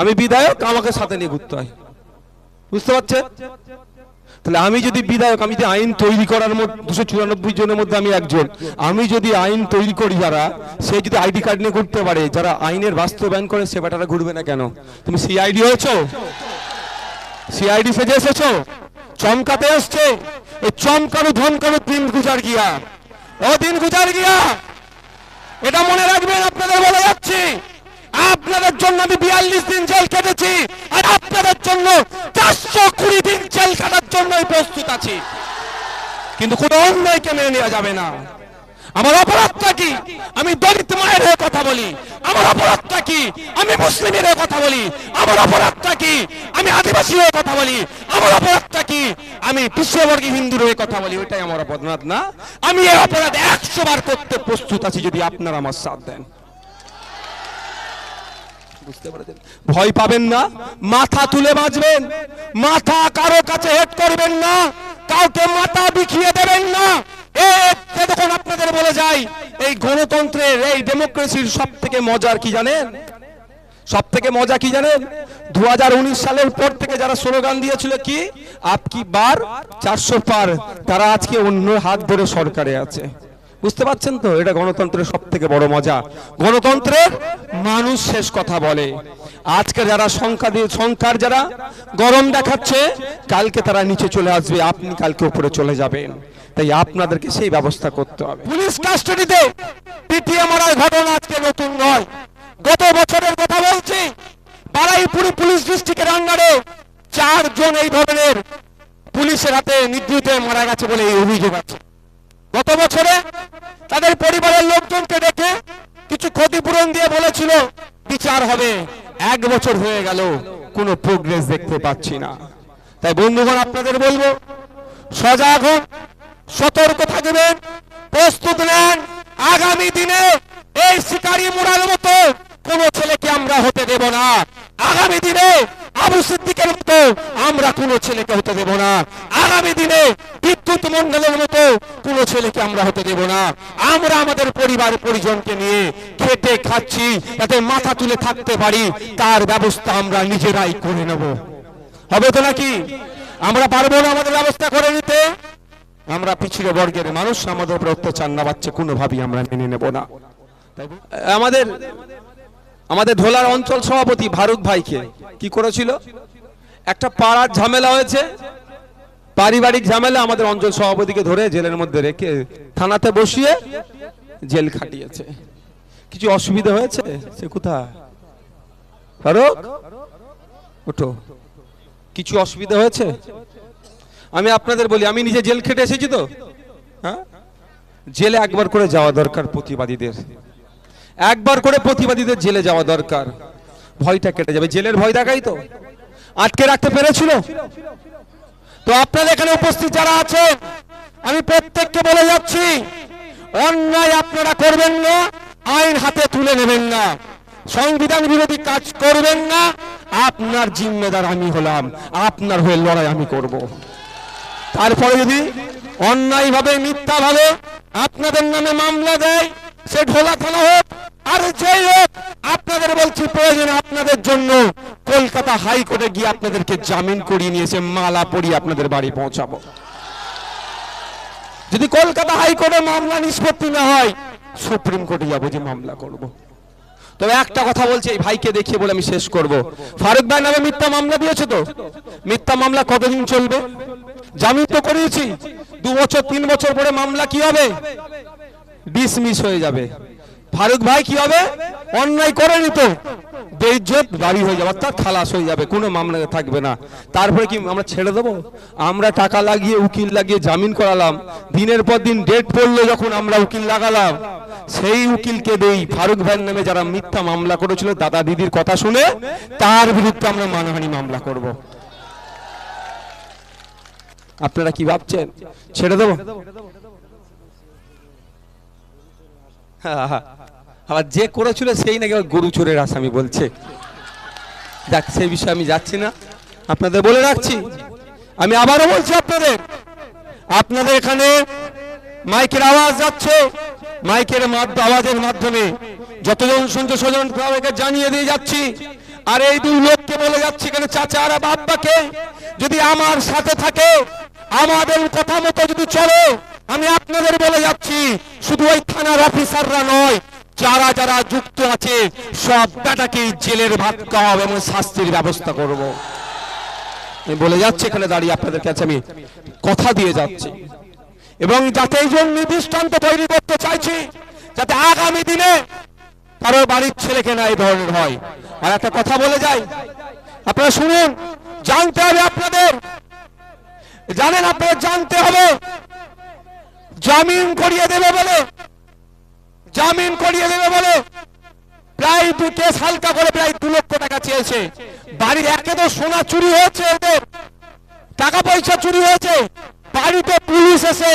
আমি বিধায়ক, আমাকে সাথে নিয়ে ঘুরতে হয়। বুঝতে পারছেন? তাহলে আমি যদি বিধায়ক, আমি যদি আইন তৈরি করার মধ্যে, দুশো চুরানব্বই জনের মধ্যে আমি একজন, আমি যদি আইন তৈরি করি যারা, সে যদি আইডি কার্ড নিয়ে ঘুরতে পারে, যারা আইনের বাস্তবায়ন করে, সে বেটারা ঘুরবে না কেন? তুমি সিআইডি হয়েছো? সিআইডি সেজে এসেছ? চমকাতে এসছে? এই চমকানো, ধমকানো দিন গুজার গিয়া। ও দিন গুজার গিয়া। এটা মনে রাখবেন, আপনাদের বলে যাচ্ছি। আপনাদের জন্য আমি বিয়াল্লিশ দিন জেল কেটেছি আর আপনাদের জন্য চারশো কুড়ি দিন জেল কাটার জন্য প্রস্তুত আছি। কিন্তু কোনো অন্যায়কে মেনে নেওয়া যাবে না? আমার অপরাধটা কি? আমি দলিত মায়ের হয়ে কথা বলি। আমার অপরাধটা কি? আমি মুসলিমের হয়ে কথা বলি। আমার অপরাধটা কি? আমি আদিবাসী হয়ে কথা বলি। আমার অপরাধটা কি? আমি পিছিয়েবর্গী হিন্দুর হয়ে কথা বলি। ওইটাই আমার অপরাধ না। আমি এই অপরাধ একশো বার করতে প্রস্তুত আছি যদি আপনারা আমার সাথ দেন। বুঝতে পেরেছেন? ভয় পাবেন না, মাথা তুলে বাঁচবেন, মাথা কারও কাছে হেট করবেন না, কাউকে মাথা বিখিয়ে দেবেন না। তখন আপনাদের বলে যাই, এই গণতন্ত্রের, এই ডেমোক্রেসির সব থেকে মজার কি জানেন? সব থেকে মজা কি জানেন? দু হাজার উনিশ সালের পর থেকে যারা স্লোগান দিয়েছিল কি? আপকি বার, চারশো পার, তারা আজকে অন্য হাত ধরে সরকারে আছে। বুঝতে পারছেন তো? এটা গণতন্ত্রের সব থেকে বড় মজা। গণতন্ত্রের মানুষ শেষ কথা বলে। আজকে যারা সংখ্যা দিয়ে সংখ্যার যারা গরম দেখাচ্ছে, কালকে তারা নিচে চলে আসবে। আপনি কালকে উপরে চলে যাবেন। তাই আপনাদেরকে সেই ব্যবস্থা করতে হবে। পুলিশ কাস্টাডিতে পিটিয়ে মারার ঘটনা আজকে নতুন নয়। গত বছরের কথা বলছি, বারাইপুরি পুলিশ ডিস্ট্রিক্টের আন্ডারে চারজন এই ধরনের পুলিশের হাতে নিদ্রিত মারা গেছে বলে এই অভিযোগ আছে। গত বছরে তাদের পরিবারের লোকজনকে ডেকে কিছু ক্ষতিপূরণ দিয়ে বলেছিল, বিচার হবে। এক বছর হয়ে গেল, কোনো প্রোগ্রেস দেখতে পাচ্ছি না। তাই বন্ধুগণ, আপনাদের বলব, সজাগ হন, সতর্ক থাকবেন, প্রস্তুত নেন। আগামী দিনে এই শিকারি মোড়ার মতো কোন ছেলেকে আমরা হতে দেব না। আগামী দিনে আবু সিদ্দিকের মতো আমরা কোন ছেলেকে হতে দেব না। আগামী দিনে বিদ্যুৎ মন্ডলের মতো কোন ছেলেকে আমরা হতে দেব না। আমরা আমাদের পরিবার পরিজনকে নিয়ে খেটে খাচ্ছি, যাতে মাথা তুলে থাকতে পারি, তার ব্যবস্থা আমরা নিজেরাই করে নেব। হবে তো নাকি? আমরা পারব না আমাদের ব্যবস্থা করে নিতে? আমরা পিছিয়ে বর্গের মানুষ, আমাদের উপরে অত্যাচার না বাচ্চা কোনোভাবেই আমরা মেনে নেব না। আমাদের আমাদের ঢোলার অঞ্চল সভাপতি ফারুক ভাইকে কি করেছিল? একটা পাড়ার ঝামেলা হয়েছে পারিবারিক ঝামেলা আমাদের অঞ্চল সভাপতিকে ধরে জেলের মধ্যে রেখে থানাতে বসিয়ে জেল খাটিয়েছে। কিছু অসুবিধা হয়েছে? সে কোথায়? ওঠো। কিছু অসুবিধা হয়েছে? আমি আপনাদের বলি, আমি নিজে জেল খেটে এসেছি তো। হ্যাঁ? জেলে একবার করে যাওয়া দরকার প্রতিবাদীদের। একবার করে প্রতিবাদীদের জেলে যাওয়া দরকার। ভয়টা কেটে যাবে। জেলের ভয় দেখাই তো। আটকে রাখতে পেরেছিল? তো আপনাদের এখানে উপস্থিত যারা আছেন আমি প্রত্যেককে বলে যাচ্ছি, অন্যায় আপনারা করবেন না, আইন হাতে তুলে নেবেন না, সংবিধান বিরোধী কাজ করবেন না, আপনার জিম্মেদার আমি হলাম, আপনার হয়ে লড়াই আমি করব। তারপরে যদি অন্যায় ভাবে মিথ্যা ভাবে আপনাদের নামে মামলা দেয়, সে ঢোলা থানা হোক আর যেই হোক, আপনাদের বলছি, প্রয়োজনে আপনাদের জন্য কলকাতা হাইকোর্টে গিয়ে আপনাদেরকে জামিন করিয়ে নিয়েছে মালা পরিয়ে আপনাদের বাড়ি পৌঁছাবো। যদি কলকাতা হাইকোর্টে মামলা নিষ্পত্তি না হয়, সুপ্রিম কোর্টে যাব যে মামলা করব। তবে একটা কথা বলছি, এই ভাইকে দেখিয়ে বলে আমি শেষ করব। ফারুক ভাই নামে মিথ্যা মামলা দিয়েছে তো? মিথ্যা মামলা কতদিন চলবে? জামিন তো করিয়েছি। দু বছর, তিন বছর পরে মামলা কি হবে? ডিসমিস হয়ে যাবে। ফারুক ভাই কি হবে? অন্যায় করেনি তো। বেইজ্জত বাড়ি হয়ে যাবে অর্থাৎ খালাস হয়ে যাবে কোনো মামলা থাকবে না। তারপরে কি আমরা ছেড়ে দেবো? আমরা টাকা লাগিয়ে উকিল লাগিয়ে জামিন করালাম। দিনের পর দিন ডেট পড়ল যখন আমরা উকিল লাগালাম। সেই উকিলকে দেই ফারুক ভাইয়ের নামে যারা মিথ্যা মামলা করেছিল দাদা দিদির কথা শুনে তার বিরুদ্ধে আমরা মানহানি মামলা করব। আপনারা কি ভাবছেন? ছেড়ে দেবো? হ্যাঁ, হ্যাঁ। আবার যে করেছিল সেই নাকি গরু চোরের আসামি বলছে। দেখ সেই বিষয়ে আমি যাচ্ছি না। আপনাদের বলে রাখছি। আমি আবারও বলছি আপনাদের। আপনাদের এখানে মাইকের আওয়াজ যাচ্ছে। মাইকের আওয়াজের মাধ্যমে যতজন শুনছে স্বজন জানিয়ে দিয়ে যাচ্ছি। আর এই দুই লোককে বলে যাচ্ছি কেন চাচা আর বাব্বাকে যদি আমার সাথে থাকে, আমাদের কথা মতো যদি চলে, আমি আপনাদের বলে যাচ্ছি। শুধু ওই থানার অফিসাররা নয় যারা যারা যুক্ত আছে, সব বেটাকে জেলের ভাত খাওয়াবো এবং শাস্তির ব্যবস্থা করব। আমি বলে যাচ্ছি, এখানে দাঁড়িয়ে আপনাদের কাছে আমি কথা দিয়ে যাচ্ছি। এবং যাতে এই জন্য দৃষ্টান্ত তৈরি করতে চাইছি, যাতে আগামী দিনে কারও বাড়ির ছেলেকে না এই ধরনের হয়। আর একটা কথা বলে যাই, আপনারা শুনুন, জানতে হবে আপনাদের। জানেন আপনাদের জানতে হবে, জামিন করিয়ে দেবে বলে জামিন করিয়ে দেবে বলে। প্রায় দু কেস হালকা করে প্রায় দু লক্ষ টাকা চেয়েছে। বাড়ির একে তো সোনা চুরি হয়েছে ওদের টাকা পয়সা চুরি হয়েছে। বাড়িতে পুলিশ এসে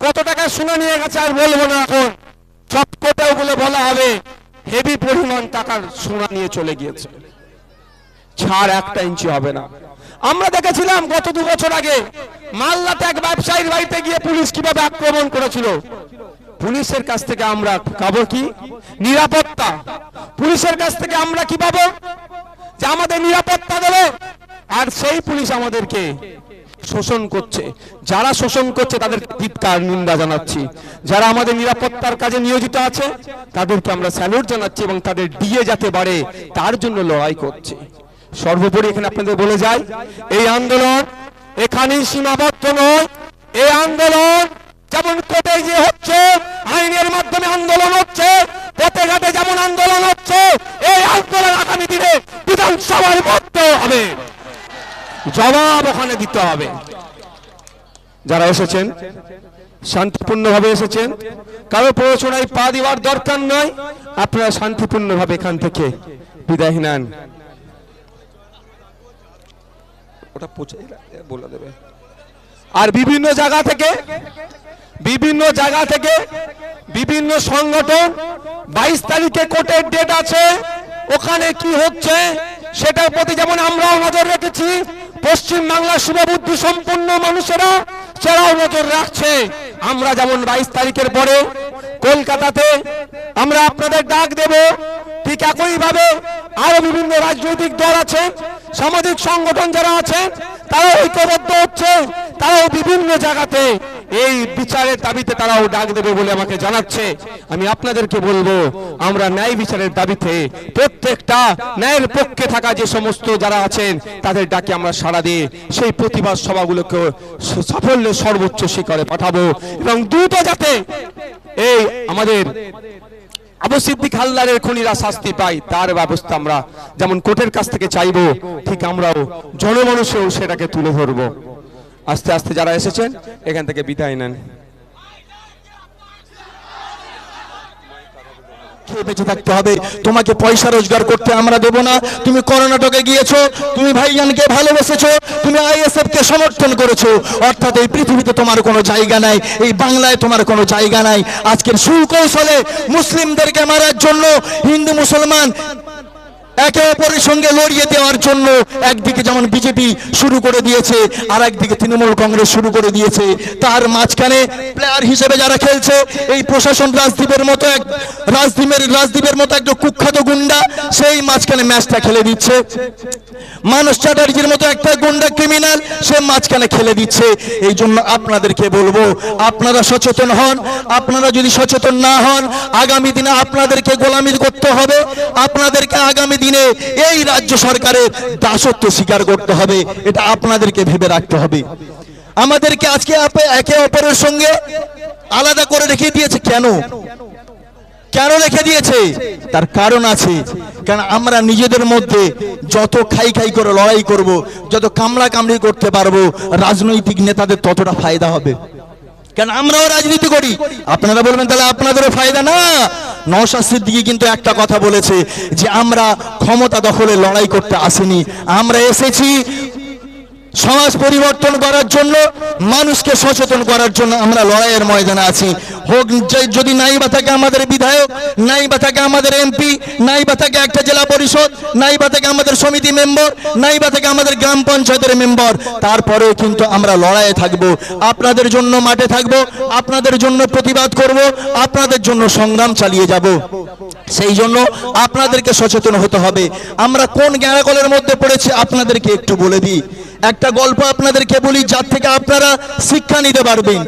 কত টাকা সোনা নিয়ে গেছে আর বলব না এখন। চটপটেও বলে বলা হবে হেভি পরিমাণ টাকার সোনা নিয়ে চলে গিয়েছে। ছাড় একটা ইঞ্চি হবে না। আমরা দেখেছিলাম গত দু বছর আগে মালদাতে এক ব্যবসায়ীর বাড়িতে গিয়ে পুলিশ কীভাবে আক্রমণ করেছিল। পুলিশের কাছ থেকে আমরা পাবো কি? নিরাপত্তা। পুলিশের কাছ থেকে আমরা কি পাবো? যে আমাদের নিরাপত্তা দেবে আর সেই পুলিশ আমাদেরকে শোষণ করছে। যারা শোষণ করছে, তাদের ধিৎকার, নিন্দা জানাচ্ছি। যারা আমাদের নিরাপত্তার কাজে নিয়োজিত আছে, তাদেরকে আমরা স্যালুট জানাচ্ছি এবং তাদের ডিএ যাতে বাড়ে, তার জন্য লড়াই করছি। সর্বোপরি এখানে আপনাদের বলে যাই, এই আন্দোলন এখানেই সীমাবদ্ধ নয়। এই আন্দোলন যেমন কোর্টে যে হচ্ছে আইনের মাধ্যমে আন্দোলন হচ্ছে পথে ঘাটে যেমন আন্দোলন হচ্ছে এই আন্দোলন আগামী দিনে বিধানসভায় করতে হবে ওখানে দিতে হবে। যারা এসেছেন, শান্তিপূর্ণভাবে এসেছেন, কারও প্ররোচনায় পা দেওয়ার দরকার নয়, আপনারা শান্তিপূর্ণভাবে এখান থেকে বিদায় নেন। আর বিভিন্ন জায়গা থেকে, বিভিন্ন জায়গা থেকে বিভিন্ন সংগঠন, বাইশ তারিখে কোর্টের ডেট আছে, ওখানে কি হচ্ছে, সেটার প্রতি যেমন আমরাও নজর রেখেছি পশ্চিম বাংলার শুভবুদ্ধি সম্পন্ন মানুষেরা সেরাও নজর রাখছে। আমরা যেমন বাইশ তারিখের পরে কলকাতাতে আমরা আপনাদের ডাক দেব, ঠিক একইভাবে আরও বিভিন্ন রাজনৈতিক দল আছে, সামাজিক সংগঠন যারা আছে তারা ঐক্যবদ্ধ হচ্ছে, তারাও বিভিন্ন জায়গাতে এই বিচারের দাবিতে তারাও ডাক দেবে বলে আমাকে জানাচ্ছে। আমি আপনাদেরকে বলব, আমরা ন্যায় বিচারের দাবিতে প্রত্যেকটা ন্যায়ের পক্ষে থাকা যে সমস্ত যারা আছেন, তাদের ডাকে আমরা সাড়া দিয়ে সেই প্রতিবাদ সভাগুলোকে সাফল্যের সর্বোচ্চ শিখরে পাঠাবো এবং দ্রুত যাতে এই আমাদের আবু সিদ্দিক হালদারের খুনিরা শাস্তি পায়, তার ব্যবস্থা আমরা যেমন কোর্টের কাছ থেকে চাইব, ঠিক আমরাও জনমানুষেও সেটাকে তুলে ধরবো। আস্তে আস্তে যারা এসেছেন, এখান থেকে বিদায় নেন। খেয়ে বেঁচে থাকতে হবে। তোমাকে পয়সা রোজগার করতে আমরা দেব না। তুমি কর্ণাটকে গিয়েছো, তুমি ভাইজানকে ভালোবেসেছো, তুমি আইএসএফ কে সমর্থন করেছ। অর্থাৎ এই পৃথিবীতে তোমার কোনো জায়গা নাই, এই বাংলায় তোমার কোনো জায়গা নাই। আজকের সুকৌশলে মুসলিমদেরকে মারার জন্য হিন্দু মুসলমান একে অপরের সঙ্গে লড়িয়ে দেওয়ার জন্য একদিকে যেমন বিজেপি শুরু করে দিয়েছে আর একদিকে তৃণমূল কংগ্রেস শুরু করে দিয়েছে। তার মাঝখানে প্লেয়ার হিসেবে যারা খেলছে, এই প্রশাসন রাজদ্বীপের মতো এক রাজদ্বীপের রাজদ্বীপের মতো একটা কুখ্যাত গুন্ডা, সেই মাঝখানে ম্যাচটা খেলে দিচ্ছে। মানস চ্যাটার্জির মতো একটা গুন্ডা ক্রিমিনাল সে মাঝখানে খেলে দিচ্ছে। এই জন্য আপনাদেরকে বলব, আপনারা সচেতন হন, আপনারা যদি সচেতন না হন, আগামী দিনে আপনাদেরকে গোলামি করতে হবে। আপনাদেরকে আগামী দিনে এই রাজ্য সরকারের দাসত্ব স্বীকার করতে হবে, এটা আপনাদেরকে ভেবে রাখতে হবে। আমাদেরকে আজকে একে অপরের সঙ্গে আলাদা করে রেখে দিয়েছে কেন? কেন রেখে দিয়েছে? তার কারণ আছে। কারণ আমরা নিজেদের মধ্যে যত খাই খাই করে লড়াই করব, যত কামড়া কামড়ি করতে পারব, রাজনৈতিক নেতাদের ততটা ফায়দা হবে। কেন আমরাও রাজনীতি করি। আপনারা বলবেন, তাহলে আপনাদেরও ফায়দা না? নওশাদ সিদ্দিকি কিন্তু একটা কথা বলেছে যে আমরা ক্ষমতা দখলে লড়াই করতে আসিনি। আমরা এসেছি সমাজ পরিবর্তন করার জন্য, মানুষকে সচেতন করার জন্য আমরা লড়াইয়ের ময়দানে আছি। হোক যদি নাই বা থাকে আমাদের বিধায়ক নাই বা থাকে আমাদের এমপি নাই বা থাকে একটা জেলা পরিষদ নাই বা থাকে আমাদের সমিতি মেম্বার নাই বা থাকে আমাদের গ্রাম পঞ্চায়েতের মেম্বার, তারপরেও কিন্তু আমরা লড়াইয়ে থাকব। আপনাদের জন্য মাঠে থাকব, আপনাদের জন্য প্রতিবাদ করব, আপনাদের জন্য সংগ্রাম চালিয়ে যাব। সেই জন্য আপনাদেরকে সচেতন হতে হবে। আমরা কোন গ্যারাকলের মধ্যে পড়েছি, আপনাদেরকে একটু বলে দিই। একটা গল্প আপনাদেরকে বলি যার থেকে আপনারা শিক্ষা নিতে পারবেন।